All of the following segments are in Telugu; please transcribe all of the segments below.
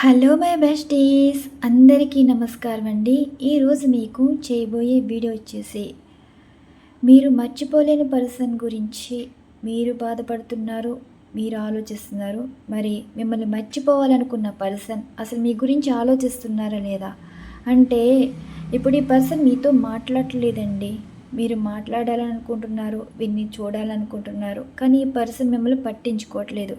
హలో మై బెస్టీస్ అందరికీ నమస్కారం అండి. ఈరోజు మీకు చేయబోయే వీడియో వచ్చేసి మీరు మర్చిపోలేని పర్సన్ గురించి మీరు బాధపడుతున్నారు మీరు ఆలోచిస్తున్నారు మరి మిమ్మల్ని మర్చిపోవాలనుకున్న పర్సన్ అసలు మీ గురించి ఆలోచిస్తున్నారా లేదా? అంటే ఇప్పుడు ఈ పర్సన్ మీతో మాట్లాడలేదండి. మీరు మాట్లాడాలనుకుంటున్నారు విన్ని చూడాలనుకుంటున్నారు కానీ ఈ పర్సన్ మిమ్మల్ని పట్టించుకోవట్లేదు.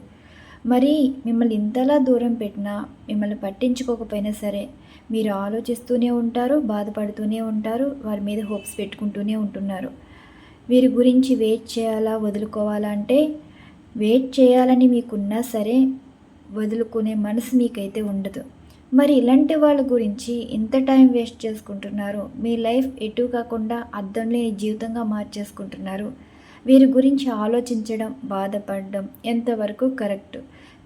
మరి మిమ్మల్ని ఇంతలా దూరం పెట్టినా మిమ్మల్ని పట్టించుకోకపోయినా సరే మీరు ఆలోచిస్తూనే ఉంటారు బాధపడుతూనే ఉంటారు వారి మీద హోప్స్ పెట్టుకుంటూనే ఉంటున్నారు. వీరి గురించి వెయిట్ చేయాలా వదులుకోవాలా అంటే వెయిట్ చేయాలని మీకున్నా సరే వదులుకునే మనసు మీకైతే ఉండదు. మరి ఇలాంటి వాళ్ళ గురించి ఇంత టైం వేస్ట్ చేసుకుంటున్నారు మీ లైఫ్ ఎటు కాకుండా అర్థం లేని జీవితంగా మార్చేసుకుంటున్నారు. వీరి గురించి ఆలోచించడం బాధపడడం ఎంతవరకు కరెక్ట్?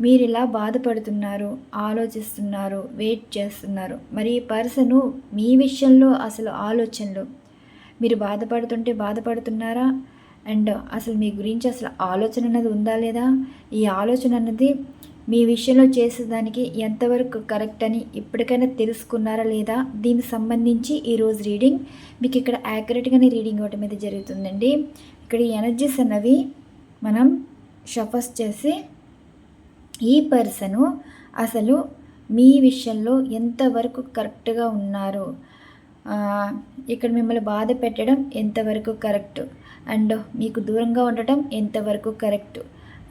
మీరు ఇలా బాధపడుతున్నారు ఆలోచిస్తున్నారు వెయిట్ చేస్తున్నారు? మరి ఈ పర్సను మీ విషయంలో అసలు ఆలోచనలు? మీరు బాధపడుతుంటే బాధపడుతున్నారా? అండ్ అసలు మీ గురించి అసలు ఆలోచన అన్నది ఉందా లేదా? ఈ ఆలోచన అన్నది మీ విషయంలో చేసేదానికి ఎంతవరకు కరెక్ట్ అని ఇప్పటికైనా తెలుసుకున్నారా లేదా? దీనికి సంబంధించి ఈరోజు రీడింగ్ మీకు ఇక్కడ యాక్యురేట్గానే రీడింగ్ ఇవ్వటం అయితే జరుగుతుందండి. ఇక్కడ ఈ ఎనర్జీస్ అన్నవి మనం షఫస్ చేసి ఈ పర్సను అసలు మీ విషయంలో ఎంతవరకు కరెక్ట్గా ఉన్నారు? ఇక్కడ మిమ్మల్ని బాధ పెట్టడం ఎంతవరకు కరెక్ట్ అండ్ మీకు దూరంగా ఉండటం ఎంతవరకు కరెక్ట్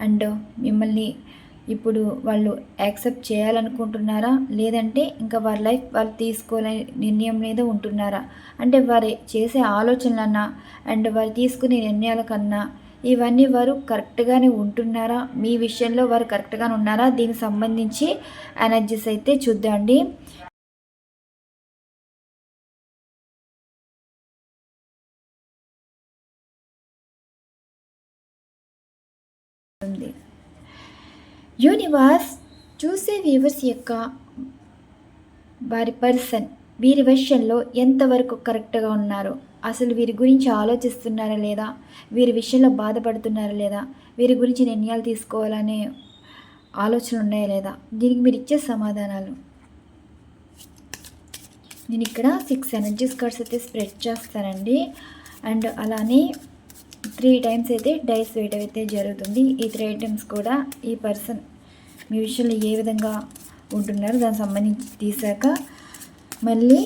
అండ్ మిమ్మల్ని ఇప్పుడు వాళ్ళు యాక్సెప్ట్ చేయాలనుకుంటున్నారా? లేదంటే ఇంకా వారి లైఫ్ వాళ్ళు తీసుకోలే నిర్ణయం మీద ఉంటున్నారా? అంటే వారి చేసే ఆలోచనలన్నా అండ్ వారు తీసుకునే నిర్ణయాల కన్నా ఇవన్నీ వారు కరెక్ట్గానే ఉంటున్నారా? మీ విషయంలో వారు కరెక్ట్గానే ఉన్నారా? దీనికి సంబంధించి ఎనర్జీస్ అయితే చూద్దాండి. యూనివర్స్ చూసే వ్యూవర్స్ యొక్క వారి పర్సన్ వీరి విషయంలో ఎంతవరకు కరెక్ట్గా ఉన్నారు అసలు వీరి గురించి ఆలోచిస్తున్నారా లేదా వీరి విషయంలో బాధపడుతున్నారా లేదా వీరి గురించి నిర్ణయాలు తీసుకోవాలనే ఆలోచనలు ఉన్నాయా లేదా దీనికి మీరు ఇచ్చే సమాధానాలు. నేను ఇక్కడ సిక్స్ ఎనర్జీస్ కార్డ్స్ అయితే స్ప్రెడ్ చేస్తానండి. అండ్ అలానే త్రీ టైమ్స్ అయితే డైస్ వేయడం అయితే జరుగుతుంది. ఈ త్రీ ఐటమ్స్ కూడా ఈ పర్సన్ మీ విషయంలో ఏ విధంగా ఉంటున్నారు దానికి సంబంధించి తీసాక మళ్ళీ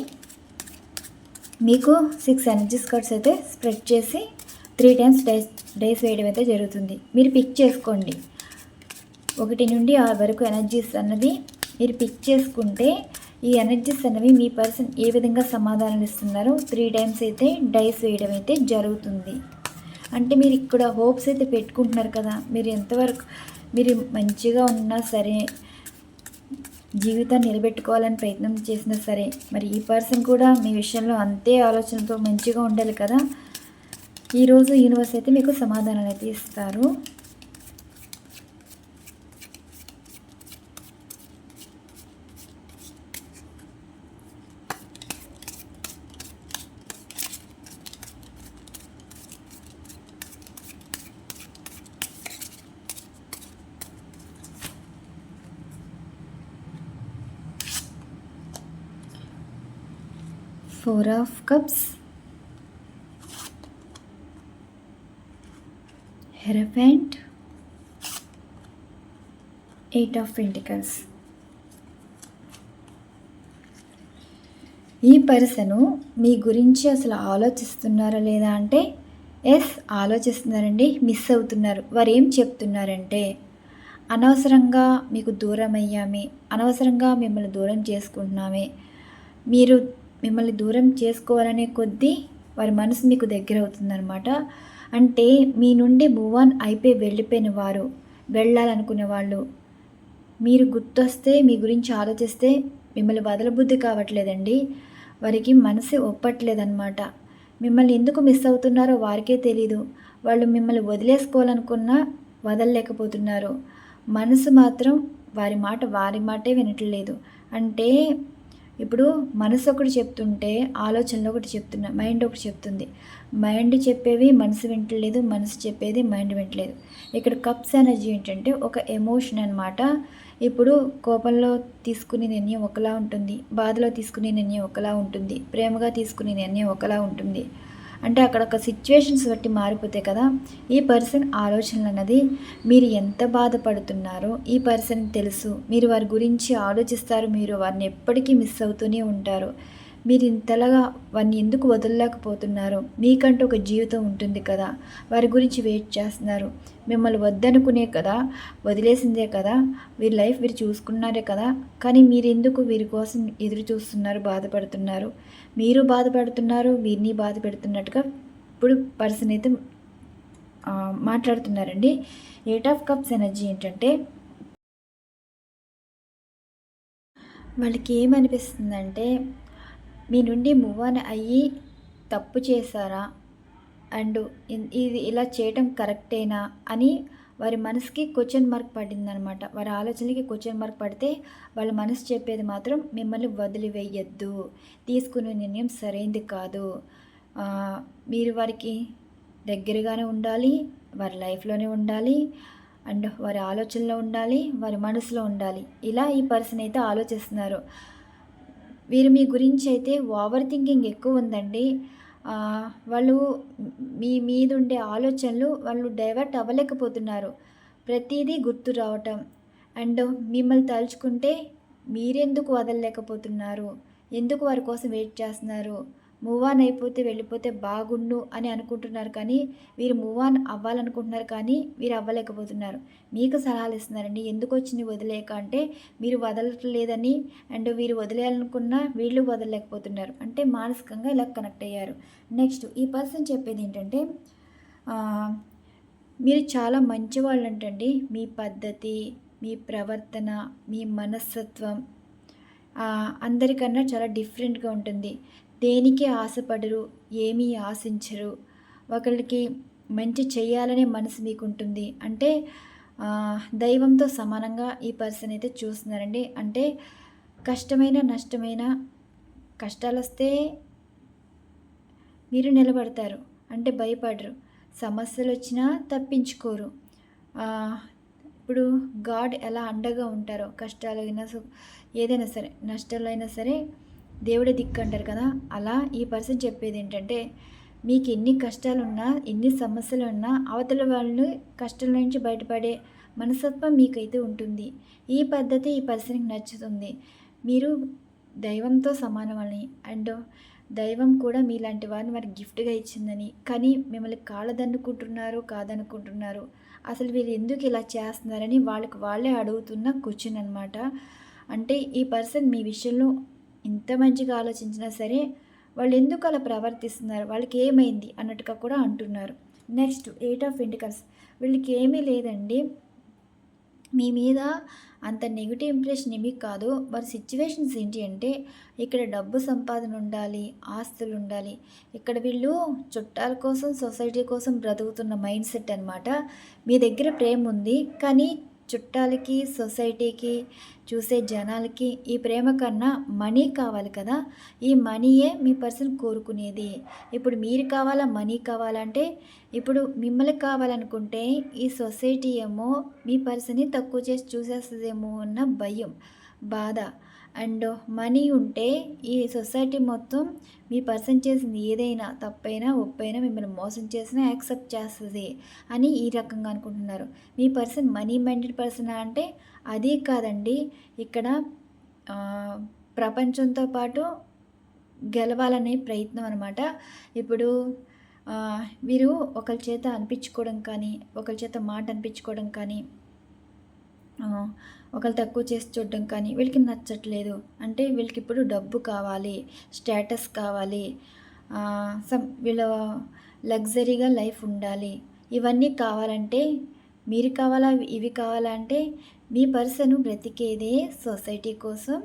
మీకు సిక్స్ ఎనర్జీస్ కార్డ్స్ అయితే స్ప్రెడ్ చేసి త్రీ టైమ్స్ డైస్ డైస్ వేయడం అయితే జరుగుతుంది. మీరు పిక్ చేసుకోండి. ఒకటి నుండి ఆరు వరకు ఎనర్జీస్ అన్నది మీరు పిక్ చేసుకుంటే ఈ ఎనర్జీస్ అన్నవి మీ పర్సన్ ఏ విధంగా సమాధానాలు ఇస్తున్నారో త్రీ టైమ్స్ అయితే డైస్ వేయడం అయితే జరుగుతుంది. అంటే మీరు ఇక్కడ హోప్స్ అయితే పెట్టుకుంటున్నారు కదా. మీరు ఎంతవరకు మీరు మంచిగా ఉన్నా సరే జీవితాన్ని నిలబెట్టుకోవాలని ప్రయత్నం చేసినా సరే మరి ఈ పర్సన్ కూడా మీ విషయంలో అంతే ఆలోచనతో మంచిగా ఉండాలి కదా? ఈరోజు యూనివర్స్ అయితే మీకు సమాధానాలు అయితే ఇస్తారు. Four of cups hierophant eight of pentacles ఈ పర్సను మీ గురించి అసలు ఆలోచిస్తున్నారా లేదా అంటే ఎస్ ఆలోచిస్తున్నారండి మిస్ అవుతున్నారు వారు ఏం చెప్తున్నారంటే అనవసరంగా మీకు దూరం అయ్యామే అనవసరంగా మిమ్మల్ని దూరం చేసుకుంటున్నామే మీరు మిమ్మల్ని దూరం చేసుకోవాలనే కొద్దీ వారి మనసు మీకు దగ్గర అవుతుందనమాట అంటే మీ నుండి మూవ్ ఆన్ అయిపోయి వెళ్ళిపోయిన వారు వెళ్ళాలనుకునే వాళ్ళు. మీరు గుర్తొస్తే మీ గురించి ఆలోచిస్తే మిమ్మల్ని వదలబుద్ధి కావట్లేదండి. వారికి మనసు ఒప్పట్లేదన్నమాట. మిమ్మల్ని ఎందుకు మిస్ అవుతున్నారో వారికే తెలీదు. వాళ్ళు మిమ్మల్ని వదిలేసుకోవాలనుకున్నా వదలలేకపోతున్నారు. మనసు మాత్రం వారి మాట వారి మాటే వినట్లేదు. అంటే ఇప్పుడు మనసు ఒకటి చెప్తుంటే ఆలోచనలు ఒకటి చెప్తున్నా మైండ్ ఒకటి చెప్తుంది. మైండ్ చెప్పేవి మనసు వింటలేదు మనసు చెప్పేది మైండ్ వింటలేదు. ఇక్కడ కప్స్ ఎనర్జీ ఏంటంటే ఒక ఎమోషన్ అనమాట ఇప్పుడు కోపంలో తీసుకునే నిర్ణయం ఒకలా ఉంటుంది బాధలో తీసుకునే నిర్ణయం ఒకలా ఉంటుంది ప్రేమగా తీసుకునే నిర్ణయం ఒకలా ఉంటుంది. అంటే అక్కడ ఒక సిచ్యువేషన్స్ బట్టి మారిపోతాయి కదా ఈ పర్సన్ ఆలోచనలు అన్నది మీరు ఎంత బాధపడుతున్నారో ఈ పర్సన్ తెలుసు. మీరు వారి గురించి ఆలోచిస్తారు మీరు వారిని ఎప్పటికీ మిస్ అవుతూనే ఉంటారు. మీరు ఇంతలాగా వారిని ఎందుకు వదలలేకపోతున్నారు మీకంటూ ఒక జీవితం ఉంటుంది కదా వారి గురించి వెయిట్ చేస్తున్నారు. మిమ్మల్ని వద్దనుకునే కదా వదిలేసిందే కదా వీరి లైఫ్ వీరు చూసుకున్నారే కదా కానీ మీరు ఎందుకు వీరి కోసం ఎదురు చూస్తున్నారు బాధపడుతున్నారు? మీరు బాధపడుతున్నారు వీరిని బాధ పెడుతున్నట్టుగా ఇప్పుడు పర్సన్ అయితే మాట్లాడుతున్నారండి. ఎయిట్ ఆఫ్ కప్స్ ఎనర్జీ ఏంటంటే వాళ్ళకి ఏమనిపిస్తుందంటే మీ నుండి మూవ్ ఆన్ అయ్యి తప్పు చేశారా? అండ్ ఇది ఇలా చేయటం కరెక్టేనా అని వారి మనసుకి క్వశ్చన్ మార్క్ పడిందనమాట వారి ఆలోచనలకి క్వశ్చన్ మార్క్ పడితే వాళ్ళ మనసు చెప్పేది మాత్రం మిమ్మల్ని వదిలివేయద్దు. తీసుకునే నిర్ణయం సరైంది కాదు. మీరు వారికి దగ్గరగానే ఉండాలి వారి లైఫ్లోనే ఉండాలి అండ్ వారి ఆలోచనలో ఉండాలి వారి మనసులో ఉండాలి. ఇలా ఈ పర్సన్ అయితే ఆలోచిస్తున్నారు. వీరు మీ గురించి అయితే ఓవర్ థింకింగ్ ఎక్కువ ఉందండి. వాళ్ళు మీ మీద ఉండే ఆలోచనలు వాళ్ళు డైవర్ట్ అవ్వలేకపోతున్నారు. ప్రతిదీ గుర్తు రావటం. అండ్ మిమ్మల్ని తలుచుకుంటే మీరెందుకు వదలలేకపోతున్నారు? ఎందుకు వారి కోసం వెయిట్ చేస్తున్నారు? మూవ్ ఆన్ అయిపోతే వెళ్ళిపోతే బాగుండు అని అనుకుంటున్నారు కానీ వీరు మూవ్ ఆన్ అవ్వాలనుకుంటున్నారు కానీ వీరు అవ్వలేకపోతున్నారు. మీకు సలహాలు ఇస్తున్నారండి. ఎందుకు వచ్చింది వదిలేక అంటే మీరు వదలట్లేదని అండ్ వీరు వదిలేయాలనుకున్నా వీళ్ళు వదలలేకపోతున్నారు. అంటే మానసికంగా ఇలా కనెక్ట్ అయ్యారు. నెక్స్ట్ ఈ పర్సన్ చెప్పేది ఏంటంటే మీరు చాలా మంచివాళ్ళు అంటండి మీ పద్ధతి మీ ప్రవర్తన మీ మనస్తత్వం అందరికన్నా చాలా డిఫరెంట్గా ఉంటుంది. దేనికి ఆశపడరు ఏమీ ఆశించరు. ఒకరికి మంచి చేయాలనే మనసు మీకు ఉంటుంది అంటే దైవంతో సమానంగా ఈ పర్సన్ అయితే చూస్తున్నారండి. అంటే కష్టమైన నష్టమైన కష్టాలు వస్తే మీరు నిలబడతారు. అంటే భయపడరు. సమస్యలు వచ్చినా తప్పించుకోరు ఇప్పుడు గాడ్ ఎలా అండగా ఉంటారో కష్టాలైనా ఏదైనా సరే నష్టాలు అయినా సరే దేవుడే దిక్కు అంటారు కదా? అలా ఈ పర్సన్ చెప్పేది ఏంటంటే మీకు ఎన్ని కష్టాలున్నా ఎన్ని సమస్యలు ఉన్నా అవతల వాళ్ళని కష్టాల నుంచి బయటపడే మనస్తత్వం మీకైతే ఉంటుంది. ఈ పద్ధతి ఈ పర్సన్కి నచ్చుతుంది. మీరు దైవంతో సమానమని అండ్ దైవం కూడా మీలాంటి వారిని వారికి గిఫ్ట్గా ఇచ్చిందని కానీ మిమ్మల్ని కాళ్ళదన్నుకుంటున్నారు కాదనుకుంటున్నారు అసలు వీళ్ళు ఎందుకు ఇలా చేస్తున్నారని వాళ్ళకి వాళ్ళే అడుగుతున్న క్వశ్చన్ అనమాట అంటే ఈ పర్సన్ మీ విషయంలో ఇంత మంచిగా ఆలోచించినా సరే వాళ్ళు ఎందుకు అలా ప్రవర్తిస్తున్నారు? వాళ్ళకి ఏమైంది? అన్నట్టుగా కూడా అంటున్నారు. నెక్స్ట్ ఎయిట్ ఆఫ్ ఇంటికల్స్ వీళ్ళకి ఏమీ లేదండి. మీ మీద అంత నెగిటివ్ ఇంప్రెషన్ ఏమీ కాదు. వారి సిచ్యువేషన్స్ ఏంటి అంటే ఇక్కడ డబ్బు సంపాదన ఉండాలి ఆస్తులు ఉండాలి. ఇక్కడ వీళ్ళు చుట్టాల కోసం సొసైటీ కోసం బ్రతుకుతున్న మైండ్ సెట్ అనమాట మీ దగ్గర ప్రేమ ఉంది. కానీ చుట్టాలకి సొసైటీకి చూసే జనాలకి ఈ ప్రేమ కన్నా మనీ కావాలి కదా. ఈ మనీయే మీ పర్సన్ కోరుకునేది. ఇప్పుడు మీరు కావాలా మనీ కావాలంటే ఇప్పుడు మిమ్మల్ని కావాలనుకుంటే ఈ సొసైటీ ఏమో మీ పర్సన్ని తక్కువ చేసి చూసేస్తుందేమో అన్న భయం బాధ. అండ్ మనీ ఉంటే ఈ సొసైటీ మొత్తం మీ పర్సన్ చేసింది ఏదైనా తప్పైనా ఒప్పైనా మిమ్మల్ని మోసం చేసినా యాక్సెప్ట్ చేస్తుంది అని ఈ రకంగా అనుకుంటున్నారు. మీ పర్సన్ మనీ మైండెడ్ పర్సన్ అంటే అది కాదండి. ఇక్కడ ప్రపంచంతో పాటు గెలవాలనే ప్రయత్నం అనమాట ఇప్పుడు వీరు ఒకరి చేత అనిపించుకోవడం కానీ ఒకరి చేత మాట అనిపించుకోవడం కానీ ఒకరు తక్కువ చేసి చూడడం కానీ వీళ్ళకి నచ్చట్లేదు. అంటే వీళ్ళకి ఇప్పుడు డబ్బు కావాలి స్టేటస్ కావాలి సమ్ వీళ్ళ లగ్జరీగా లైఫ్ ఉండాలి. ఇవన్నీ కావాలంటే మీరు కావాలా ఇవి కావాలంటే మీ పర్సన్ బ్రతికేదే సొసైటీ కోసం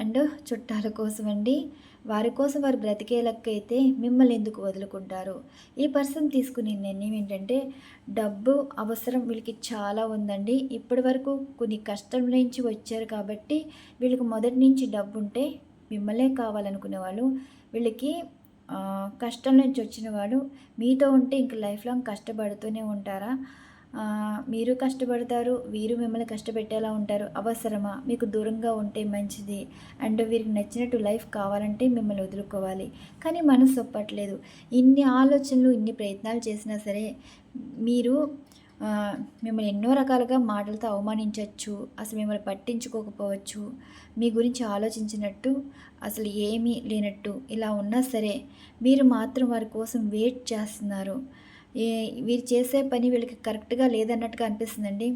అండ్ చుట్టాల కోసం అండి. వారి కోసం వారు బ్రతికే లెక్కైతే మిమ్మల్ని ఎందుకు వదులుకుంటారు? ఈ పర్సన్ తీసుకునే నిర్ణయం ఏంటంటే డబ్బు అవసరం వీళ్ళకి చాలా ఉందండి. ఇప్పటి వరకు కొన్ని కష్టం నుంచి వచ్చారు కాబట్టి వీళ్ళకి మొదటి నుంచి డబ్బు ఉంటే మిమ్మల్నే కావాలనుకునే వాళ్ళు వీళ్ళకి కష్టం నుంచి వచ్చిన వాళ్ళు మీతో ఉంటే ఇంక లైఫ్ లాంగ్ కష్టపడుతూనే ఉంటారా? మీరు కష్టపడతారు వీరు మిమ్మల్ని కష్టపెట్టేలా ఉంటారు. అవసరమా? మీకు దూరంగా ఉంటే మంచిది. అండ్ వీరికి నచ్చినట్టు లైఫ్ కావాలంటే మిమ్మల్ని వదులుకోవాలి. కానీ మనసు ఒప్పట్లేదు. ఇన్ని ఆలోచనలు ఇన్ని ప్రయత్నాలు చేసినా సరే మీరు మిమ్మల్ని ఎన్నో రకాలుగా మాటలతో అవమానించవచ్చు అసలు మిమ్మల్ని పట్టించుకోకపోవచ్చు మీ గురించి ఆలోచించినట్టు అసలు ఏమీ లేనట్టు ఇలా ఉన్నా సరే మీరు మాత్రం వారి కోసం వెయిట్ చేస్తున్నారు. వీరు చేసే పని వీళ్ళకి కరెక్ట్గా లేదన్నట్టుగా అనిపిస్తుందండి.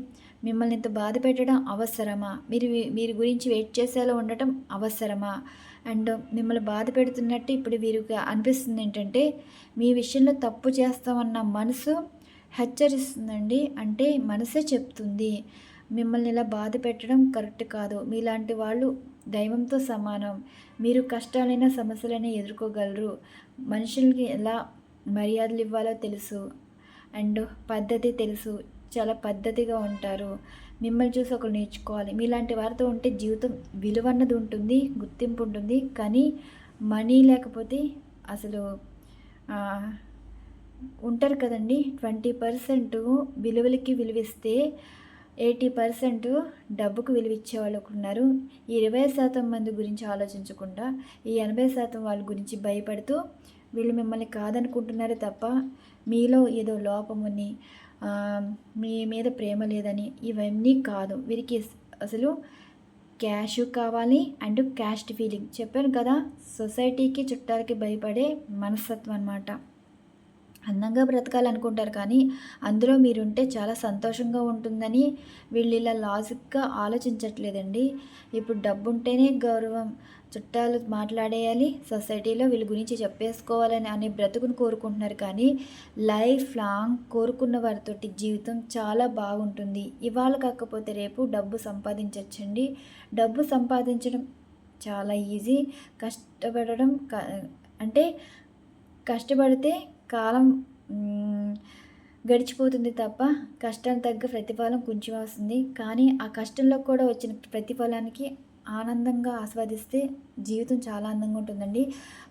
మిమ్మల్ని ఇంత బాధ పెట్టడం అవసరమా? మీరు మీరు వీరి గురించి వెయిట్ చేసేలా ఉండటం అవసరమా? అండ్ మిమ్మల్ని బాధ పెడుతున్నట్టు ఇప్పుడు వీరికి అనిపిస్తుంది ఏంటంటే మీ విషయంలో తప్పు చేస్తామన్న మనసు హెచ్చరిస్తుందండి. అంటే మనసే చెప్తుంది మిమ్మల్ని ఇలా బాధ పెట్టడం కరెక్ట్ కాదు. మీలాంటి వాళ్ళు దైవంతో సమానం. మీరు కష్టాలైన సమస్యలైనా ఎదుర్కోగలరు. మనుషులకి ఎలా మర్యాదలు ఇవ్వాలో తెలుసు. అండ్ పద్ధతి తెలుసు. చాలా పద్ధతిగా ఉంటారు. మిమ్మల్ని చూసి ఒకరు నేర్చుకోవాలి. మీలాంటి వారితో ఉంటే జీవితం విలువ అన్నది ఉంటుంది గుర్తింపు ఉంటుంది. కానీ మనీ లేకపోతే అసలు ఉంటారు కదండి. ట్వంటీ పర్సెంట్ విలువలకి విలువిస్తే ఎయిటీ పర్సెంట్ డబ్బుకు విలువ ఇచ్చేవాళ్ళు ఉన్నారు ఇరవై శాతం మంది గురించి ఆలోచించకుండా ఈ ఎనభై శాతం వాళ్ళ గురించి భయపడుతూ వీళ్ళు మిమ్మల్ని కాదనుకుంటున్నారే తప్ప మీలో ఏదో లోపముని మీ మీద ప్రేమ లేదని ఇవన్నీ కాదు. వీరికి అసలు క్యాష్ కావాలి అండ్ క్యాస్ట్ ఫీలింగ్. చెప్పాను కదా సొసైటీకి చుట్టాలకి భయపడే మనస్తత్వం అన్నమాట. అందంగా బ్రతకాలనుకుంటారు. కానీ అందులో మీరుంటే చాలా సంతోషంగా ఉంటుందని వీళ్ళు ఇలా లాజిక్గా ఆలోచించట్లేదండి. ఇప్పుడు డబ్బు ఉంటేనే గౌరవం. చుట్టాలు మాట్లాడేయాలి. సొసైటీలో వీళ్ళ గురించి చెప్పేసుకోవాలని అనే బ్రతుకును కోరుకుంటున్నారు. కానీ లైఫ్ లాంగ్ కోరుకున్న వారితోటి జీవితం చాలా బాగుంటుంది. ఇవాళ కాకపోతే రేపు డబ్బు సంపాదించవచ్చండి డబ్బు సంపాదించడం చాలా ఈజీ. కష్టపడడం క- అంటే కష్టపడితే కాలం గడిచిపోతుంది తప్ప కష్టం తగ్గ ప్రతిఫలం కొంచెం వస్తుంది. కానీ ఆ కష్టంలో కూడా వచ్చిన ప్రతిఫలానికి ఆనందంగా ఆస్వాదిస్తే జీవితం చాలా అందంగా ఉంటుందండి.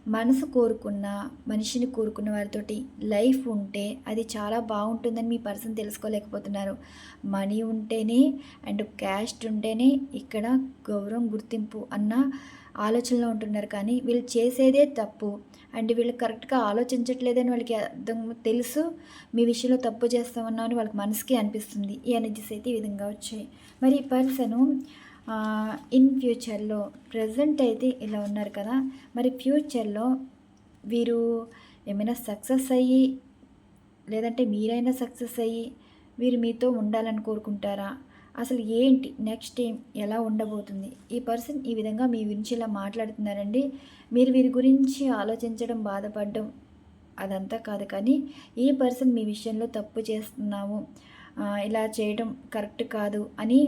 మనసు కోరుకున్న మనిషిని కోరుకున్న వారితోటి లైఫ్ ఉంటే అది చాలా బాగుంటుందని మీ పర్సన్ తెలుసుకోలేకపోతున్నారు. మనీ ఉంటేనే అండ్ క్యాస్ట్ ఉంటేనే ఇక్కడ గౌరవం గుర్తింపు అన్న ఆలోచనలో ఉంటున్నారు కానీ వీళ్ళు చేసేదే తప్పు. అండ్ వీళ్ళు కరెక్ట్గా ఆలోచించట్లేదని వాళ్ళకి అర్థం తెలుసు. మీ విషయంలో తప్పు చేస్తామన్నా అని వాళ్ళకి మనసుకి అనిపిస్తుంది. ఈ ఎనర్జీస్ అయితే ఈ విధంగా వచ్చాయి. మరి ఈ పర్సను ఇన్ ఫ్యూచర్లో ప్రజెంట్ అయితే ఇలా ఉన్నారు కదా. మరి ఫ్యూచర్లో వీరు ఏమైనా సక్సెస్ అయ్యి లేదంటే మీరైనా సక్సెస్ అయ్యి వీరు మీతో ఉండాలని కోరుకుంటారా? అసలు ఏంటి? నెక్స్ట్ ఏం ఎలా ఉండబోతుంది? ఈ పర్సన్ ఈ విధంగా మీ గురించి ఇలా మాట్లాడుతున్నారండి. మీరు వీరి గురించి ఆలోచించడం బాధపడడం అదంతా కాదు కానీ ఈ పర్సన్ మీ విషయంలో తప్పు చేస్తున్నాము. ఇలా చేయడం కరెక్ట్ కాదు అని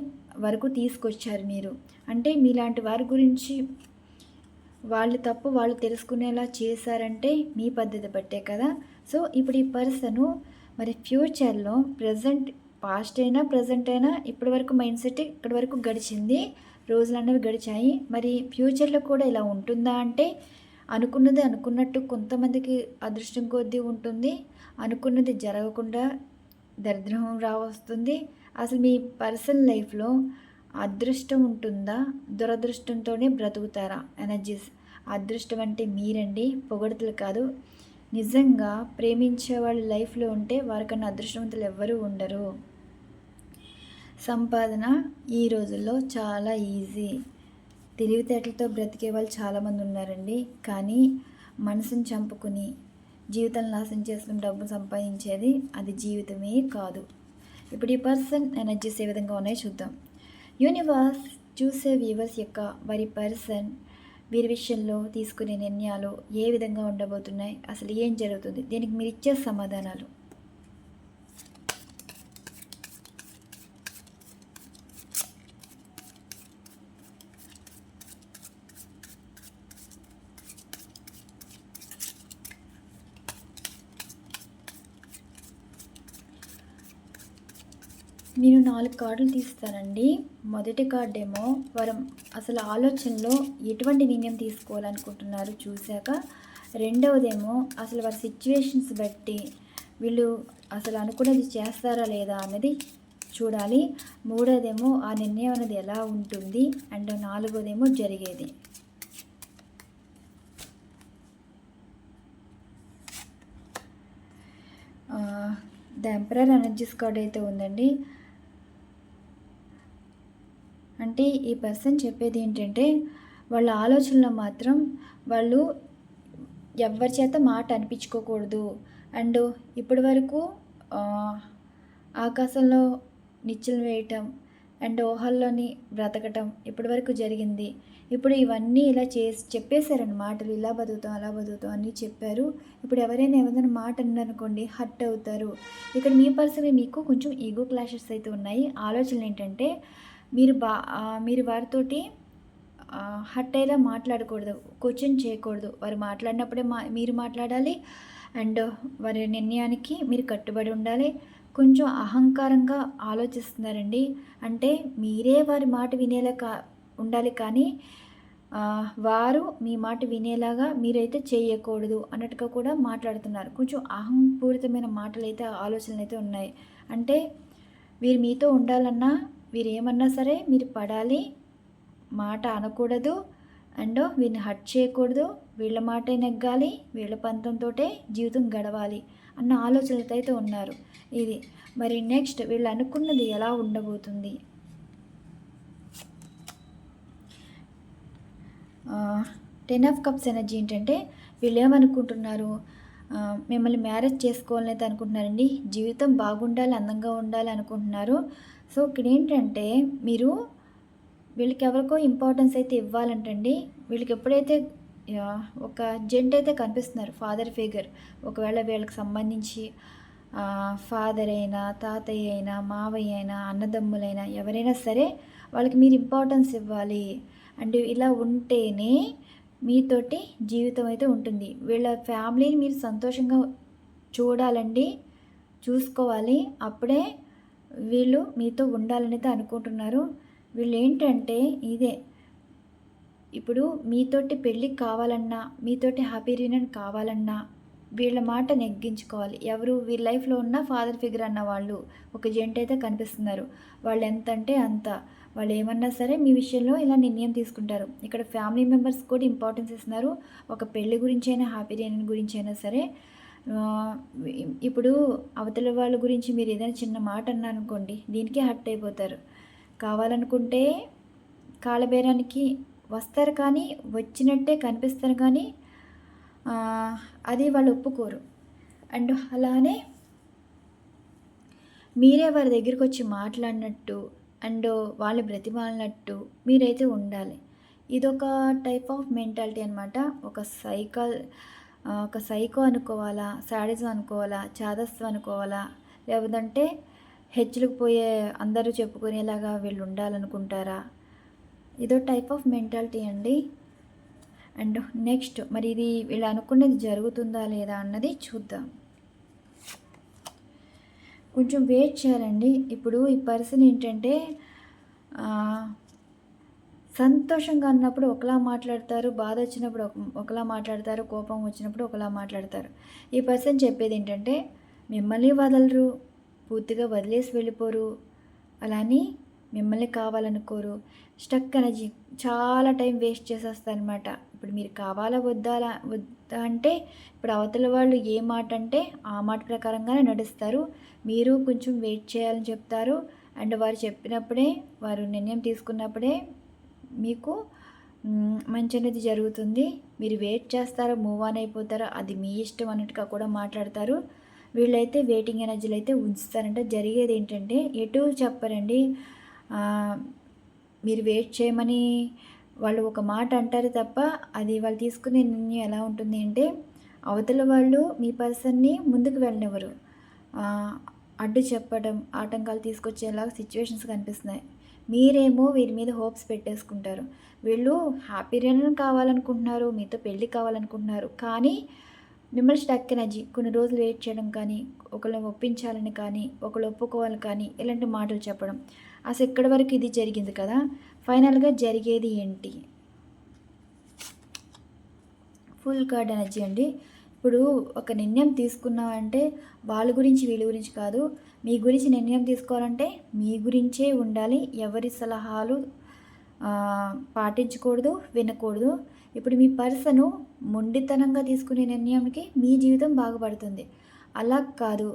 వరకు తీసుకొచ్చారు మీరు. అంటే మీలాంటి వారి గురించి వాళ్ళు తప్పు వాళ్ళు తెలుసుకునేలా చేశారంటే మీ పద్ధతి బట్టే కదా. సో ఇప్పుడు ఈ పర్సను మరి ఫ్యూచర్లో ప్రజెంట్ పాస్ట్ అయినా ప్రజెంట్ అయినా ఇప్పటి వరకు మైండ్ సెట్ ఇక్కడి వరకు గడిచింది. రోజులు అనేవి గడిచాయి. మరి ఫ్యూచర్లో కూడా ఇలా ఉంటుందా అంటే అనుకున్నది అనుకున్నట్టు కొంతమందికి అదృష్టం కొద్దీ ఉంటుంది. అనుకున్నది జరగకుండా దరిద్రం రావస్తుంది. అసలు మీ పర్సనల్ లైఫ్లో అదృష్టం ఉంటుందా? దురదృష్టంతోనే బ్రతుకుతారా? ఎనర్జీస్ అదృష్టం అంటే మీరండి పొగడతలు కాదు. నిజంగా ప్రేమించే వాళ్ళ లైఫ్లో ఉంటే వారికన్నా అదృష్టవంతులు ఎవ్వరూ ఉండరు. సంపాదన ఈ రోజుల్లో చాలా ఈజీ. తెలివితేటలతో బ్రతికే వాళ్ళు చాలామంది ఉన్నారండి. కానీ మనసును చంపుకుని జీవితం నాశనం చేసుకుని డబ్బు సంపాదించేది అది జీవితమే కాదు. ఇప్పుడు ఈ పర్సన్ ఎనర్జీస్ ఏ విధంగా ఉన్నాయో చూద్దాం. యూనివర్స్ చూసే వ్యూవర్స్ యొక్క వారి పర్సన్ వీరి విషయంలో తీసుకునే నిర్ణయాలు ఏ విధంగా ఉండబోతున్నాయి అసలు ఏం జరుగుతుంది దీనికి మీరు ఇచ్చే సమాధానాలు నేను నాలుగు కార్డులు తీస్తానండి మొదటి కార్డు ఏమో వారు అసలు ఆలోచనలో ఎటువంటి నిర్ణయం తీసుకోవాలనుకుంటున్నారు చూశాక. రెండవదేమో అసలు వారి సిచ్యువేషన్స్ బట్టి వీళ్ళు అసలు అనుకున్నది చేస్తారా లేదా అన్నది చూడాలి. మూడోదేమో ఆ నిర్ణయం అనేది ఎలా ఉంటుంది అండ్ నాలుగోదేమో జరిగేది. ద ఎంపరర్ ఎనర్జీస్ కార్డ్ అయితే ఉందండి. అంటే ఈ పర్సన్ చెప్పేది ఏంటంటే వాళ్ళ ఆలోచనలో మాత్రం వాళ్ళు ఎవరి చేత మాట అనిపించుకోకూడదు. అండ్ ఇప్పటి వరకు ఆకాశంలో నిచ్చెలు వేయటం అండ్ ఊహల్లోని బ్రతకటం ఇప్పటి వరకు జరిగింది. ఇప్పుడు ఇవన్నీ ఇలా చేసి చెప్పేశారండి మాటలు ఇలా బతుకుతాం అలా బతుకుతాం అని చెప్పారు. ఇప్పుడు ఎవరైనా ఏమైనా మాట అన్నారనుకోండి హర్ట్ అవుతారు. ఇక్కడ మీ పర్సన్ మీకు కొంచెం ఈగో క్లాషెస్ అయితే ఉన్నాయి. ఆలోచనలు ఏంటంటే మీరు బా మీరు వారితోటి హట్ అయ్యేలా మాట్లాడకూడదు క్వశ్చన్ చేయకూడదు. వారు మాట్లాడినప్పుడే మా మీరు మాట్లాడాలి. అండ్ వారి నిర్ణయానికి మీరు కట్టుబడి ఉండాలి. కొంచెం అహంకారంగా ఆలోచిస్తున్నారండి. అంటే మీరే వారి మాట వినేలా కా ఉండాలి కానీ వారు మీ మాట వినేలాగా మీరైతే చేయకూడదు అన్నట్టుగా కూడా మాట్లాడుతున్నారు. కొంచెం అహంపూరితమైన మాటలు అయితే ఆలోచనలు అయితే ఉన్నాయి. అంటే వీరు మీతో ఉండాలన్నా వీరు ఏమన్నా సరే మీరు పడాలి మాట అనకూడదు అండ్ వీరిని హట్ చేయకూడదు వీళ్ళ మాటే నెగ్గాలి వీళ్ళ పంతంతో జీవితం గడవాలి అన్న ఆలోచనతో అయితే ఉన్నారు ఇది. మరి నెక్స్ట్ వీళ్ళు అనుకున్నది ఎలా ఉండబోతుంది? టెన్ ఆఫ్ కప్స్ ఎనర్జీ ఏంటంటే వీళ్ళు ఏమనుకుంటున్నారు? మిమ్మల్ని మ్యారేజ్ చేసుకోవాలని అయితే అనుకుంటున్నారండి జీవితం బాగుండాలి అందంగా ఉండాలి అనుకుంటున్నారు సో ఇక్కడ ఏంటంటే మీరు వీళ్ళకి ఎవరికో ఇంపార్టెన్స్ అయితే ఇవ్వాలంటండి. వీళ్ళకి ఎప్పుడైతే ఒక జెంట్ అయితే కనిపిస్తున్నారు ఫాదర్ ఫిగర్ ఒకవేళ వీళ్ళకి సంబంధించి ఫాదర్ అయినా తాతయ్య అయినా మావయ్య అయినా అన్నదమ్ములైనా ఎవరైనా సరే వాళ్ళకి మీరు ఇంపార్టెన్స్ ఇవ్వాలి. అండ్ ఇలా ఉంటేనే మీతోటి జీవితం అయితే ఉంటుంది. వీళ్ళ ఫ్యామిలీని మీరు సంతోషంగా చూడాలండి చూసుకోవాలి. అప్పుడే వీళ్ళు మీతో ఉండాలనేది అనుకుంటున్నారు. వీళ్ళు ఏంటంటే ఇదే. ఇప్పుడు మీతోటి పెళ్ళి కావాలన్నా మీతోటి హ్యాపీ రీయూనియన్ కావాలన్నా వీళ్ళ మాట నెగ్గించుకోవాలి. ఎవరు వీళ్ళ లైఫ్లో ఉన్న ఫాదర్ ఫిగర్ అన్న వాళ్ళు ఒక జెంట్ అయితే కనిపిస్తున్నారు. వాళ్ళు ఎంత అంటే అంత. వాళ్ళు ఏమన్నా సరే మీ విషయంలో ఇలా నిర్ణయం తీసుకుంటారు. ఇక్కడ ఫ్యామిలీ మెంబర్స్ కూడా ఇంపార్టెన్స్ ఇస్తున్నారు. ఒక పెళ్ళి గురించి అయినా హ్యాపీ రీయూనియన్ గురించి అయినా సరే ఇప్పుడు అవతల వాళ్ళ గురించి మీరు ఏదైనా చిన్న మాట అన్నారనుకోండి దీనికి హర్ట్ అయిపోతారు. కావాలనుకుంటే కాలబేరానికి వస్తారు కానీ వచ్చినట్టే కనిపిస్తారు కానీ అది వాళ్ళు ఒప్పుకోరు. అండ్ అలానే మీరే వారి దగ్గరికి వచ్చి మాట్లాడినట్టు అండ్ వాళ్ళు బ్రతిమాలినట్టు మీరైతే ఉండాలి. ఇదొక టైప్ ఆఫ్ మెంటాలిటీ అనమాట ఒక సైకల్ ఒక సైకో అనుకోవాలా శాడిజం అనుకోవాలా చాదస్తం అనుకోవాలా? లేదంటే హెచ్చులకు పోయే అందరూ చెప్పుకునేలాగా వీళ్ళు ఉండాలనుకుంటారా? ఇదో టైప్ ఆఫ్ మెంటాలిటీ అండి. అండ్ నెక్స్ట్ మరి ఇది వీళ్ళు అనుకునేది జరుగుతుందా లేదా అన్నది చూద్దాం. కొంచెం వెయిట్ చేయాలండి. ఇప్పుడు ఈ పర్సన్ ఏంటంటే సంతోషంగా అన్నప్పుడు ఒకలా మాట్లాడతారు బాధ వచ్చినప్పుడు ఒకలా మాట్లాడతారు కోపం వచ్చినప్పుడు ఒకలా మాట్లాడతారు. ఈ పర్సన్ చెప్పేది ఏంటంటే మిమ్మల్ని వదలరు పూర్తిగా వదిలేసి వెళ్ళిపోరు అలాని మిమ్మల్ని కావాలనుకోరు. స్టక్ ఎనర్జీ చాలా టైం వేస్ట్ చేసేస్తారనమాట. ఇప్పుడు మీరు కావాలా వద్దా వద్దా అంటే ఇప్పుడు అవతల వాళ్ళు ఏ మాట అంటే ఆ మాట ప్రకారంగానే నడుస్తారు. మీరు కొంచెం వెయిట్ చేయాలని చెప్తారు. అండ్ వారు చెప్పినప్పుడే వారు నిర్ణయం తీసుకున్నప్పుడే మీకు మంచి అనేది జరుగుతుంది. మీరు వెయిట్ చేస్తారో మూవ్ ఆన్ అయిపోతారో అది మీ ఇష్టం అన్నట్టుగా కూడా మాట్లాడతారు. వీళ్ళైతే వెయిటింగ్ ఎనర్జీలు అయితే ఉంచుతారంటే. జరిగేది ఏంటంటే ఎటు చెప్పరండి. మీరు వెయిట్ చేయమని వాళ్ళు ఒక మాట అంటారు తప్ప అది వాళ్ళు తీసుకునే నిర్ణయం ఎలా ఉంటుంది అంటే అవతల వాళ్ళు మీ పర్సన్ని ముందుకు వెళ్ళనివ్వరు. అడ్డు చెప్పడం ఆటంకాలు తీసుకొచ్చేలాగా సిచ్యువేషన్స్ కనిపిస్తున్నాయి. మీరేమో వీరి మీద హోప్స్ పెట్టేసుకుంటారు. వీళ్ళు హ్యాపీ రీయూనియన్ కావాలనుకుంటున్నారు మీతో పెళ్ళి కావాలనుకుంటున్నారు. కానీ మిమ్మల్ని స్టక్ ఎనర్జీ కొన్ని రోజులు వెయిట్ చేయడం కానీ ఒకళ్ళని ఒప్పించాలని కానీ ఒకళ్ళు ఒప్పుకోవాలి కానీ ఇలాంటి మాటలు చెప్పడం. అసలు ఇక్కడి వరకు ఇది జరిగింది కదా? ఫైనల్గా జరిగేది ఏంటి? ఫుల్ కార్డ్ ఎనర్జీ అండి. ఇప్పుడు ఒక నిర్ణయం తీసుకున్నామంటే వాళ్ళ గురించి వీళ్ళ గురించి కాదు. మీ గురించి నిర్ణయం తీసుకోవాలంటే మీ గురించే ఉండాలి. ఎవరి సలహాలు పాటించకూడదు వినకూడదు. ఇప్పుడు మీ పర్సను మొండితనంగా తీసుకునే నిర్ణయానికి మీ జీవితం బాగుపడుతుంది. అలా కాదు.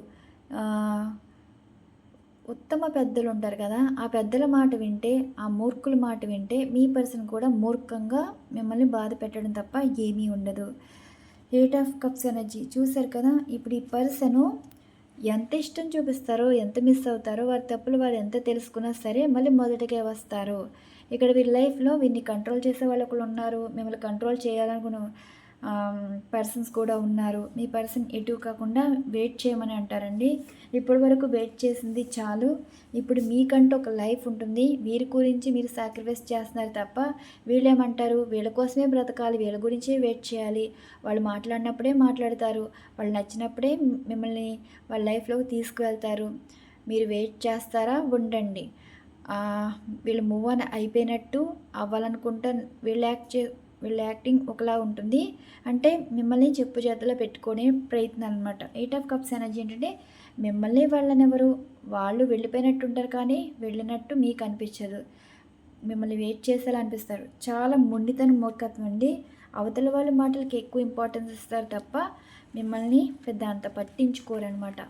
ఉత్తమ పెద్దలు ఉంటారు కదా ఆ పెద్దల మాట వింటే ఆ మూర్ఖుల మాట వింటే మీ పర్సన్ కూడా మూర్ఖంగా మిమ్మల్ని బాధ పెట్టడం తప్ప ఏమీ ఉండదు. Eight of cups energy. చూశారు కదా ఇప్పుడు ఈ పర్సను ఎంత ఇష్టం చూపిస్తారో ఎంత మిస్ అవుతారో వారి తప్పులు వారు ఎంత తెలుసుకున్నా సరే మళ్ళీ మొదటికే వస్తారు. ఇక్కడ వీరి లైఫ్లో వీరిని కంట్రోల్ చేసే వాళ్ళు ఒకళ్ళు ఉన్నారు. మిమ్మల్ని కంట్రోల్ చేయాలనుకున్న పర్సన్స్ కూడా ఉన్నారు. మీ పర్సన్ ఎటు కాకుండా వెయిట్ చేయమని అంటారండి. ఇప్పటి వరకు వెయిట్ చేసింది చాలు. ఇప్పుడు మీకంటూ ఒక లైఫ్ ఉంటుంది. వీరి గురించి మీరు సాక్రిఫైస్ చేస్తున్నారు తప్ప వీళ్ళేమంటారు? వీళ్ళ కోసమే బ్రతకాలి. వీళ్ళ గురించే వెయిట్ చేయాలి. వాళ్ళు మాట్లాడినప్పుడే మాట్లాడతారు. వాళ్ళు నచ్చినప్పుడే మిమ్మల్ని వాళ్ళ లైఫ్లోకి తీసుకువెళ్తారు. మీరు వెయిట్ చేస్తారా? ఉండండి. వీళ్ళు మూవ్ ఆన్ అయిపోయినట్టు అవ్వాలనుకుంటే వీళ్ళు యాక్ట్ చే వీళ్ళ యాక్టింగ్ ఒకలా ఉంటుంది. అంటే మిమ్మల్ని చెప్పు చేతిలో పెట్టుకునే ప్రయత్నం అనమాట ఎయిట్ ఆఫ్ కప్స్ ఎనర్జీ ఏంటంటే మిమ్మల్ని వాళ్ళని ఎవరు వాళ్ళు వెళ్ళిపోయినట్టు ఉంటారు కానీ వెళ్ళినట్టు మీకు అనిపించదు. మిమ్మల్ని వెయిట్ చేసేలా అనిపిస్తారు చాలా మొండితనం మూర్ఖత్వం అండి. అవతల వాళ్ళ మాటలకి ఎక్కువ ఇంపార్టెన్స్ ఇస్తారు తప్ప మిమ్మల్ని పెద్ద అంత పట్టించుకోరనమాట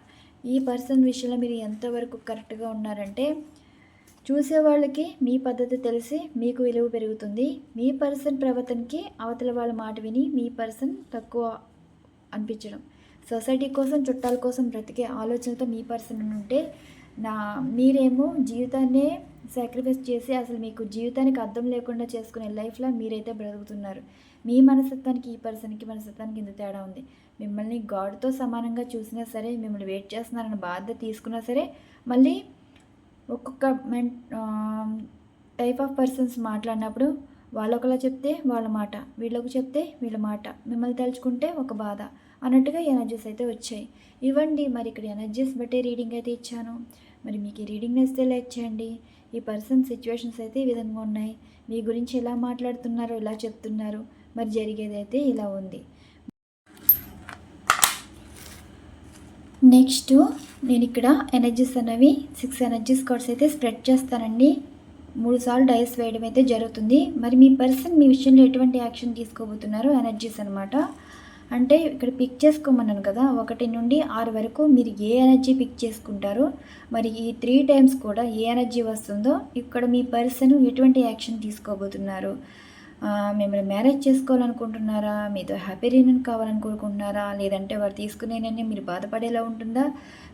ఈ పర్సన్ విషయంలో మీరు ఎంతవరకు కరెక్ట్గా ఉన్నారంటే చూసే వాళ్ళకి మీ పద్ధతి తెలిసి మీకు విలువ పెరుగుతుంది. మీ పర్సన్ ప్రవర్తనకి అవతల వాళ్ళ మాట విని మీ పర్సన్ తక్కువ అనిపించడం. సొసైటీ కోసం చుట్టాల కోసం బ్రతికే ఆలోచనతో మీ పర్సన్ ఉంటే నా మీరేమో జీవితాన్నే సాక్రిఫైస్ చేసి అసలు మీకు జీవితానికి అర్థం లేకుండా చేసుకునే లైఫ్లో మీరైతే బ్రతుకుతున్నారు. మీ మనస్తత్వానికి ఈ పర్సన్కి మనస్తత్వానికి ఇంత తేడా ఉంది. మిమ్మల్ని గాడ్తో సమానంగా చూసినా సరే మిమ్మల్ని వెయిట్ చేస్తున్నారన్న బాధ్యత తీసుకున్నా సరే మళ్ళీ ఒక్కొక్క మెన్ టైప్ ఆఫ్ పర్సన్స్ మాట్లాడినప్పుడు వాళ్ళొకలా చెప్తే వాళ్ళ మాట వీళ్ళకు చెప్తే వీళ్ళ మాట మిమ్మల్ని తలుచుకుంటే ఒక బాధ అన్నట్టుగా ఎనర్జీస్ అయితే వచ్చాయి. ఇవ్వండి మరి ఇక్కడ ఎనర్జీస్ బట్టే రీడింగ్ అయితే ఇచ్చాను. మరి మీకు ఈ రీడింగ్ నచ్చితే లైక్ చేయండి. ఈ పర్సన్ సిచ్యువేషన్స్ అయితే ఈ విధంగా ఉన్నాయి. మీ గురించి ఎలా మాట్లాడుతున్నారో ఎలా చెప్తున్నారు మరి జరిగేదైతే ఇలా ఉంది. నెక్స్ట్ నేను ఇక్కడ ఎనర్జీస్ అనేవి సిక్స్ ఎనర్జీస్ కార్డ్స్ అయితే స్ప్రెడ్ చేస్తానండి. మూడు సార్లు డైస్ వేయడం అయితే జరుగుతుంది. మరి మీ పర్సన్ మీ విషయంలో ఎటువంటి యాక్షన్ తీసుకోబోతున్నారో ఎనర్జీస్ అనమాట అంటే ఇక్కడ పిక్ చేసుకోమన్నాను కదా ఒకటి నుండి ఆరు వరకు మీరు ఏ ఎనర్జీ పిక్ చేసుకుంటారో మరి ఈ త్రీ టైమ్స్ కూడా ఏ ఎనర్జీ వస్తుందో ఇక్కడ మీ పర్సన్ ఎటువంటి యాక్షన్ తీసుకోబోతున్నారు. మిమ్మల్ని మ్యారేజ్ చేసుకోవాలనుకుంటున్నారా? మీతో హ్యాపీ రీయూనియన్ కావాలనుకుంటున్నారా? లేదంటే వారు తీసుకునే మీరు బాధపడేలా ఉంటుందా?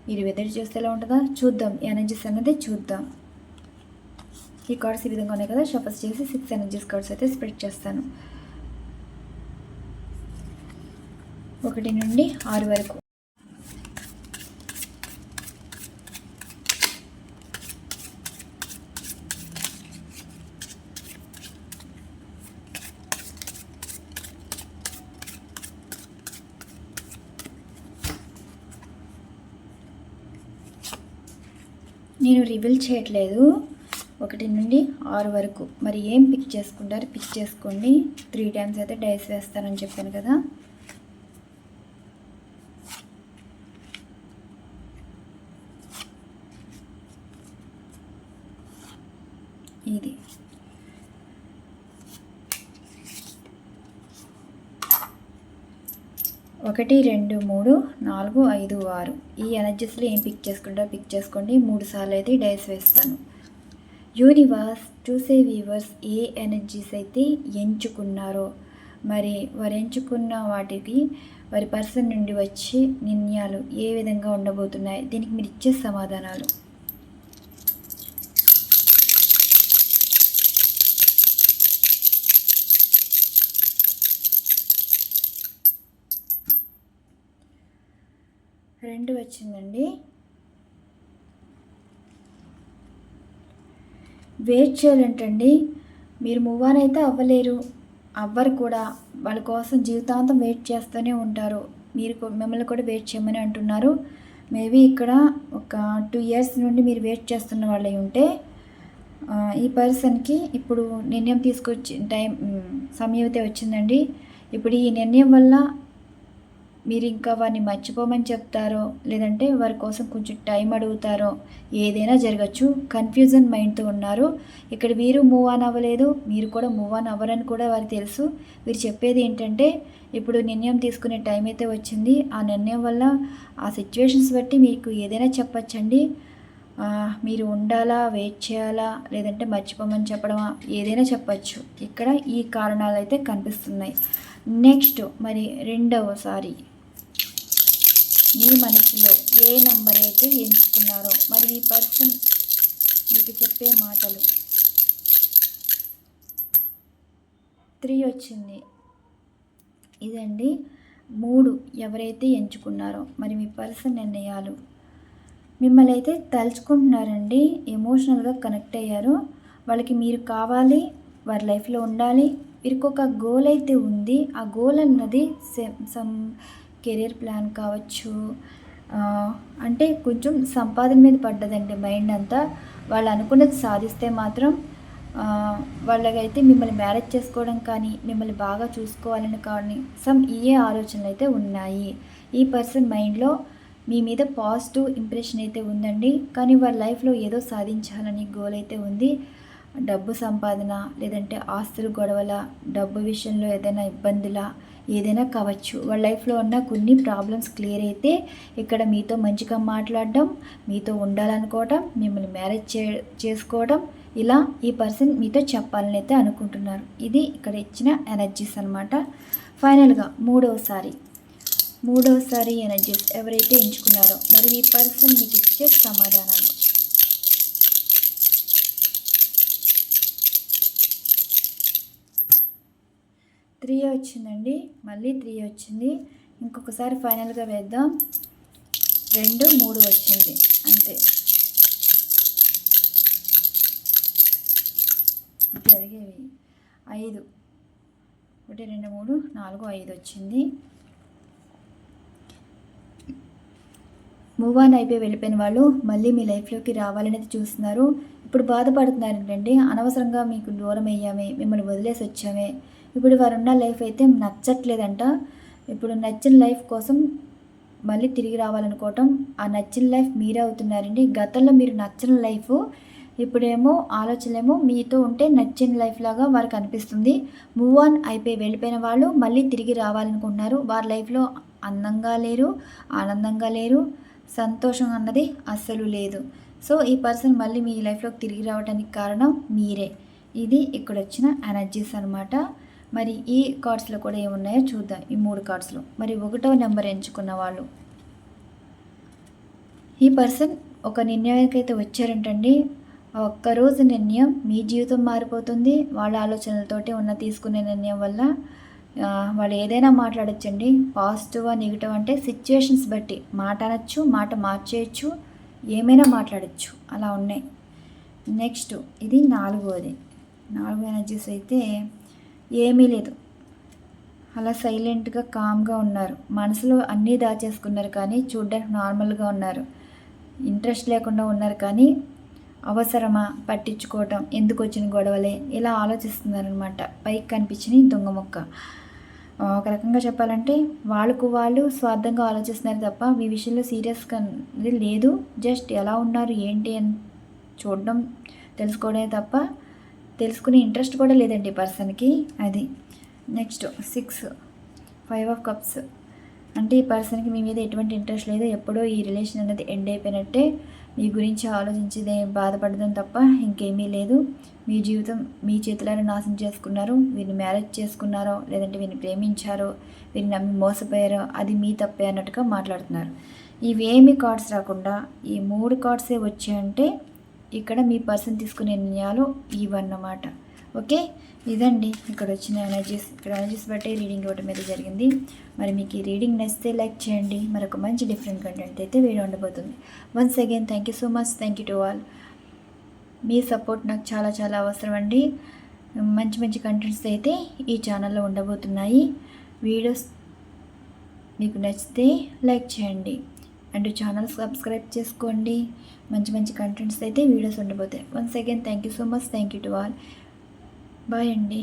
మీరు వెదర్ చేస్తేలా ఎలా ఉంటుందా? చూద్దాం. ఎనర్జీస్ అన్నది చూద్దాం. ఈ కార్డ్స్ ఈ విధంగా ఉన్నాయి కదా? షఫస్ చేసి సిక్స్ ఎనర్జీస్ కార్డ్స్ అయితే స్ప్రెడ్ చేస్తాను. ఒకటి నుండి ఆరు వరకు. నేను రివీల్ చేయట్లేదు. ఒకటి నుండి ఆరు వరకు. మరి ఏం పిక్ చేసుకుంటారు? పిక్ చేసుకోండి. త్రీ టైమ్స్ అయితే డైస్ వేస్తానని చెప్పాను కదా ఇది ఒకటి రెండు మూడు నాలుగు ఐదు ఆరు. ఈ ఎనర్జీస్లో ఏం పిక్ చేసుకుంటారో పిక్ చేసుకోండి. మూడు సార్లు అయితే డైస్ వేస్తాను. యూనివర్స్ చూసే వీవర్స్ ఏ ఎనర్జీస్ అయితే ఎంచుకున్నారో మరి వారు ఎంచుకున్న వాటికి వారి పర్సన్ నుండి వచ్చే నిర్ణయాలు ఏ విధంగా ఉండబోతున్నాయి? దీనికి మీరు ఇచ్చే సమాధానాలు రెండు వచ్చిందండి. వెయిట్ చేయాలంటండి. మీరు మూవ్ ఆన్ అయితే అవ్వలేరు. అవ్వరు కూడా. వాళ్ళ కోసం జీవితాంతం వెయిట్ చేస్తూనే ఉంటారు. మీరు మిమ్మల్ని కూడా వెయిట్ చేయమని అంటున్నారు. మేబీ ఇక్కడ ఒక టూ ఇయర్స్ నుండి మీరు వెయిట్ చేస్తున్న వాళ్ళై ఉంటే ఈ పర్సన్కి ఇప్పుడు నిర్ణయం తీసుకొచ్చి టైం సమయం అయితే వచ్చిందండి. ఇప్పుడు ఈ నిర్ణయం వల్ల మీరు ఇంకా వారిని మర్చిపోమని చెప్తారో లేదంటే వారి కోసం కొంచెం టైం అడుగుతారో ఏదైనా జరగచ్చు. కన్ఫ్యూజన్ మైండ్తో ఉన్నారు. ఇక్కడ వీరు మూవ్ ఆన్ అవ్వలేదు మీరు కూడా మూవ్ ఆన్ అవ్వరని కూడా వారికి తెలుసు. వీరు చెప్పేది ఏంటంటే ఇప్పుడు నిర్ణయం తీసుకునే టైం అయితే వచ్చింది. ఆ నిర్ణయం వల్ల ఆ సిచ్యువేషన్స్ బట్టి మీకు ఏదైనా చెప్పచ్చండి. మీరు ఉండాలా వెయిట్ చేయాలా లేదంటే మర్చిపోమని చెప్పడమా ఏదైనా చెప్పచ్చు. ఇక్కడ ఈ కారణాలు అయితే కనిపిస్తున్నాయి. నెక్స్ట్ మరి రెండవసారి. మీ మనసులో ఏ నంబర్ అయితే ఎంచుకున్నారో మరి ఈ పర్సన్ మీకు చెప్పే మాటలు. త్రీ వచ్చింది. ఇదండి. మూడు ఎవరైతే ఎంచుకున్నారో మరి మీ పర్సన్ నిర్ణయాలు. మిమ్మల్ని అయితే తలుచుకుంటున్నారండి. ఎమోషనల్గా కనెక్ట్ అయ్యారు. వాళ్ళకి మీరు కావాలి వారి లైఫ్లో ఉండాలి. వీరికి ఒక గోల్ అయితే ఉంది. ఆ గోల్ అన్నది సమ్ కెరీర్ ప్లాన్ కావచ్చు అంటే కొంచెం సంపాదన మీద పడ్డదండి మైండ్ అంతా. వాళ్ళు అనుకున్నది సాధిస్తే మాత్రం వాళ్ళకైతే మిమ్మల్ని మ్యారేజ్ చేసుకోవడం కానీ మిమ్మల్ని బాగా చూసుకోవాలని కానీ సమ్ ఏ ఆలోచనలు అయితే ఉన్నాయి. ఈ పర్సన్ మైండ్లో మీ మీద పాజిటివ్ ఇంప్రెషన్ అయితే ఉందండి. కానీ వాళ్ళ లైఫ్లో ఏదో సాధించాలని గోల్ అయితే ఉంది. డబ్బు సంపాదన లేదంటే ఆస్తుల గొడవల డబ్బు విషయంలో ఏదైనా ఇబ్బందుల ఏదైనా కావచ్చు. వాళ్ళ లైఫ్లో ఉన్న కొన్ని ప్రాబ్లమ్స్ క్లియర్ అయితే ఇక్కడ మీతో మంచిగా మాట్లాడడం మీతో ఉండాలనుకోవడం మిమ్మల్ని మ్యారేజ్ చే చేసుకోవడం ఇలా ఈ పర్సన్ మీతో చెప్పాలని అయితే అనుకుంటున్నారు. ఇది ఇక్కడ ఇచ్చిన ఎనర్జీస్ అనమాట ఫైనల్గా మూడవసారి మూడవసారి ఎనర్జీస్ ఎవరైతే ఎంచుకున్నారో మరి ఈ పర్సన్ మీకు ఇచ్చే సమాధానాలు? త్రీ వచ్చిందండి. మళ్ళీ త్రీ వచ్చింది. ఇంకొకసారి ఫైనల్గా వేద్దాం. రెండు మూడు వచ్చింది. అంతే. జరిగేవి. ఐదు. ఒకటి రెండు మూడు నాలుగు ఐదు వచ్చింది. మూవ్ ఆన్ అయిపోయి వెళ్ళిపోయిన వాళ్ళు మళ్ళీ మీ లైఫ్లోకి రావాలనేది చూస్తున్నారు. ఇప్పుడు బాధపడుతున్నారు ఏంటంటే అనవసరంగా మీకు దూరం అయ్యామే. మిమ్మల్ని వదిలేసి వచ్చామే. ఇప్పుడు వారు ఉన్న లైఫ్ అయితే నచ్చట్లేదంట. ఇప్పుడు నచ్చిన లైఫ్ కోసం మళ్ళీ తిరిగి రావాలనుకోవటం ఆ నచ్చిన లైఫ్ మీరే అవుతున్నారండి. గతంలో మీరు నచ్చిన లైఫ్ ఇప్పుడేమో ఆలోచనలేమో మీతో ఉంటే నచ్చిన లైఫ్ లాగా వారికి అనిపిస్తుంది. మూవ్ ఆన్ అయిపోయి వెళ్ళిపోయిన వాళ్ళు మళ్ళీ తిరిగి రావాలనుకుంటున్నారు. వారి లైఫ్లో అందంగా లేరు ఆనందంగా లేరు సంతోషం అన్నది అస్సలు లేదు. సో ఈ పర్సన్ మళ్ళీ మీ లైఫ్లోకి తిరిగి రావడానికి కారణం మీరే. ఇది ఇక్కడ వచ్చిన ఎనర్జీస్ అనమాట మరి ఈ కార్డ్స్లో కూడా ఏమున్నాయో చూద్దాం. ఈ మూడు కార్డ్స్లో. మరి ఒకటో నెంబర్ ఎంచుకున్న వాళ్ళు. ఈ పర్సన్ ఒక నిర్ణయానికి అయితే వచ్చారంటండి ఒక్కరోజు నిర్ణయం మీ జీవితం మారిపోతుంది. వాళ్ళ ఆలోచనలతోటి ఉన్న తీసుకునే నిర్ణయం వల్ల వాళ్ళు ఏదైనా మాట్లాడచ్చండి. పాజిటివ్ నెగిటివ్ అంటే సిచ్యువేషన్స్ బట్టి మాట అనొచ్చు మాట మార్చేయచ్చు ఏమైనా మాట్లాడచ్చు. అలా ఉన్నాయి. నెక్స్ట్ ఇది నాలుగోది. నాలుగు ఎనర్జీస్ అయితే ఏమీ లేదు. అలా సైలెంట్గా కామ్గా ఉన్నారు. మనసులో అన్నీ దాచేసుకున్నారు కానీ చూడ్డానికి నార్మల్గా ఉన్నారు. ఇంట్రెస్ట్ లేకుండా ఉన్నారు కానీ అవసరమా? పట్టించుకోవటం ఎందుకు వచ్చిన గొడవలే? ఇలా ఆలోచిస్తున్నారనమాట పైకి కనిపించిన దొంగ మొక్క. ఒక రకంగా చెప్పాలంటే వాళ్ళకు వాళ్ళు స్వార్థంగా ఆలోచిస్తున్నారు తప్ప మీ విషయంలో సీరియస్గా లేదు. జస్ట్ ఎలా ఉన్నారు ఏంటి అని చూడడం తెలుసుకోవడమే తప్ప తెలుసుకునే ఇంట్రెస్ట్ కూడా లేదండి పర్సన్కి. అది next six five of cups. అంటే ఈ పర్సన్కి మీ మీద ఎటువంటి ఇంట్రెస్ట్ లేదు ఎప్పుడో ఈ రిలేషన్ అనేది ఎండ్ అయిపోయినట్టే మీ గురించి ఆలోచించేదే బాధపడడం తప్ప ఇంకేమీ లేదు. మీ జీవితం మీ చేతులను నాశనం చేసుకున్నారు. వీరిని మ్యారేజ్ చేసుకున్నారో లేదంటే వీరిని ప్రేమించారో వీరిని నమ్మి మోసపోయారో అది మీ తప్పే అన్నట్టుగా మాట్లాడుతున్నారు. ఇవేమి కార్డ్స్ రాకుండా ఈ మూడు కార్డ్సే వచ్చాయంటే ఇక్కడ మీ పర్సన్ తీసుకునే నిర్ణయాలు ఇవన్నమాట ఓకే? ఇదండి. ఇక్కడ వచ్చిన ఎనర్జీస్ ఇక్కడ ఎనర్జీస్ బట్టే రీడింగ్ ఇవ్వడం మీద జరిగింది. మరి మీకు ఈ రీడింగ్ నచ్చితే లైక్ చేయండి. మరొక మంచి డిఫరెంట్ కంటెంట్ అయితే వీడియో ఉండబోతుంది. Once again thank you so much thank you to all me support నాకు చాలా చాలా అవసరం అండి. మంచి మంచి కంటెంట్స్ అయితే ఈ ఛానల్లో ఉండబోతున్నాయి. వీడియోస్ మీకు నచ్చితే లైక్ చేయండి. అండ్ ఛానల్ సబ్స్క్రైబ్ చేసుకోండి. మంచి మంచి కంటెంట్స్ అయితే videos ఉండబోతాయి. Once again thank you so much thank you to all bye అండి.